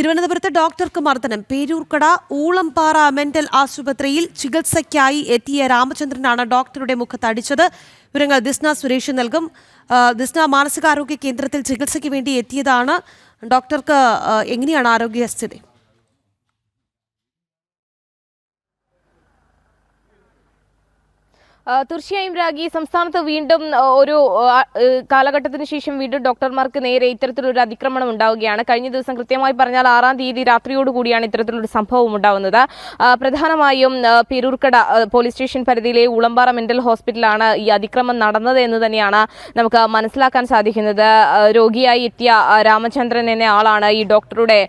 തിരുവനന്തപുരത്ത് ഡോക്ടർക്ക് മർദ്ദനം. പേരൂർക്കട ഊളംപാറ മെന്റൽ ആശുപത്രിയിൽ ചികിത്സയ്ക്കായി എത്തിയ രാമചന്ദ്രനാണ് ഡോക്ടറുടെ മുഖത്ത് അടിച്ചത്. വിവരങ്ങൾ ദിസ്ന സുരേഷ് നൽകും. ദിസ്ന മാനസികാരോഗ്യ കേന്ദ്രത്തിൽ ചികിത്സയ്ക്ക് വേണ്ടി എത്തിയതാണ്. ഡോക്ടർക്ക് എങ്ങനെയാണ് ആരോഗ്യസ്ഥിതി? തീർച്ചയായും രാഗി. സംസ്ഥാനത്ത് വീണ്ടും ഒരു കാലഘട്ടത്തിന് ശേഷം വീണ്ടും ഡോക്ടർമാർക്ക് നേരെ ഇത്തരത്തിലൊരു അതിക്രമണം ഉണ്ടാവുകയാണ്. കഴിഞ്ഞ ദിവസം കൃത്യമായി പറഞ്ഞാൽ ആറാം തീയതി രാത്രിയോട് കൂടിയാണ് ഇത്തരത്തിലൊരു സംഭവം ഉണ്ടാവുന്നത്. പ്രധാനമായും പേരൂർക്കട പോലീസ് സ്റ്റേഷൻ പരിധിയിലെ ഉളമ്പാറ മെന്റൽ ഹോസ്പിറ്റലാണ് ഈ അതിക്രമം നടന്നത് എന്ന് തന്നെയാണ് നമുക്ക് മനസ്സിലാക്കാൻ സാധിക്കുന്നത്. രോഗിയായി എത്തിയ രാമചന്ദ്രൻ എന്ന ആളാണ് ഈ ഡോക്ടറുടെ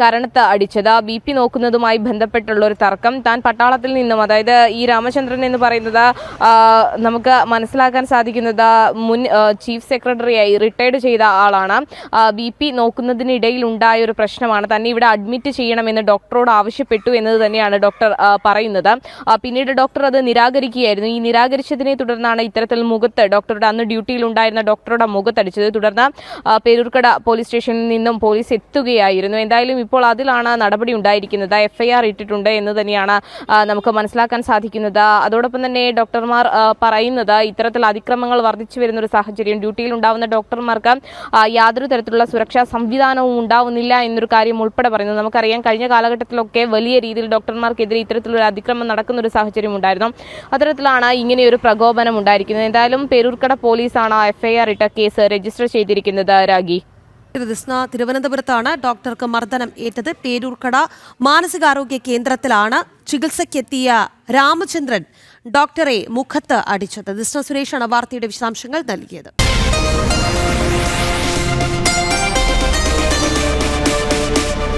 കരണത്ത് അടിച്ചത്. ബി പി നോക്കുന്നതുമായി ബന്ധപ്പെട്ടുള്ള ഒരു തർക്കം. താൻ പട്ടാളത്തിൽ നിന്നും അതായത് ഈ രാമചന്ദ്രൻ എന്ന് പറയുന്നത് നമുക്ക് മനസ്സിലാക്കാൻ സാധിക്കുന്നത് മുൻ ചീഫ് സെക്രട്ടറിയായി റിട്ടയർഡ് ചെയ്ത ആളാണ്. ബി പി നോക്കുന്നതിനിടയിൽ ഉണ്ടായ ഒരു പ്രശ്നമാണ്. തന്നെ ഇവിടെ അഡ്മിറ്റ് ചെയ്യണമെന്ന് ഡോക്ടറോട് ആവശ്യപ്പെട്ടു എന്നത് തന്നെയാണ് ഡോക്ടർ പറയുന്നത്. പിന്നീട് ഡോക്ടർ അത് നിരാകരിക്കുകയായിരുന്നു. ഈ നിരാകരിച്ചതിനെ തുടർന്നാണ് ഇത്തരത്തിൽ മുഖത്ത് ഡോക്ടറുടെ അന്ന് ഡ്യൂട്ടിയിൽ ഉണ്ടായിരുന്ന ഡോക്ടറുടെ മുഖത്തടിച്ചത്. തുടർന്ന് പേരൂർക്കട പോലീസ് സ്റ്റേഷനിൽ നിന്നും പോലീസ് എത്തുകയായിരുന്നു. എന്തായാലും ഇപ്പോൾ അതിലാണ് നടപടി ഉണ്ടായിരിക്കുന്നത്. എഫ്ഐആർ ഇട്ടിട്ടുണ്ട് എന്ന് തന്നെയാണ് നമുക്ക് മനസ്സിലാക്കാൻ സാധിക്കുന്നത്. അതോടൊപ്പം തന്നെ ഡോക്ടർമാർ പറയുന്നത് ഇത്തരത്തിൽ അതിക്രമങ്ങൾ വർദ്ധിച്ചു വരുന്ന ഒരു സാഹചര്യം. ഡ്യൂട്ടിയിൽ ഉണ്ടാവുന്ന ഡോക്ടർമാർക്ക് യാതൊരു തരത്തിലുള്ള സുരക്ഷാ സംവിധാനവും ഉണ്ടാവുന്നില്ല എന്നൊരു കാര്യം ഉൾപ്പെടെ പറയുന്നത് നമുക്കറിയാം കഴിഞ്ഞ കാലഘട്ടത്തിലൊക്കെ വലിയ രീതിയിൽ ഡോക്ടർമാർക്കെതിരെ ഇത്തരത്തിലൊരു അതിക്രമം നടക്കുന്ന ഒരു സാഹചര്യം ഉണ്ടായിരുന്നു. അത്തരത്തിലാണ് ഇങ്ങനെയൊരു പ്രകോപനം ഉണ്ടായിരിക്കുന്നത്. എന്തായാലും പേരൂർക്കട പോലീസാണ് എഫ്ഐആർ ഇട്ട കേസ് രജിസ്റ്റർ ചെയ്തിരിക്കുന്നത് രാഗി. ദിസ്ന തിരുവനന്തപുരത്താണ്. ഡോക്ടർക്ക് മർദ്ദനം ഏറ്റത്. പേരൂർക്കട മാനസികാരോഗ്യ കേന്ദ്രത്തിലാണ് ചികിത്സയ്ക്കെത്തിയ രാമചന്ദ്രൻ ഡോക്ടറെ മുഖത്ത് അടിച്ചത്. ദിസ്ന സുരേഷാണ് വാർത്തയുടെ വിശദാംശങ്ങൾ നൽകിയത്.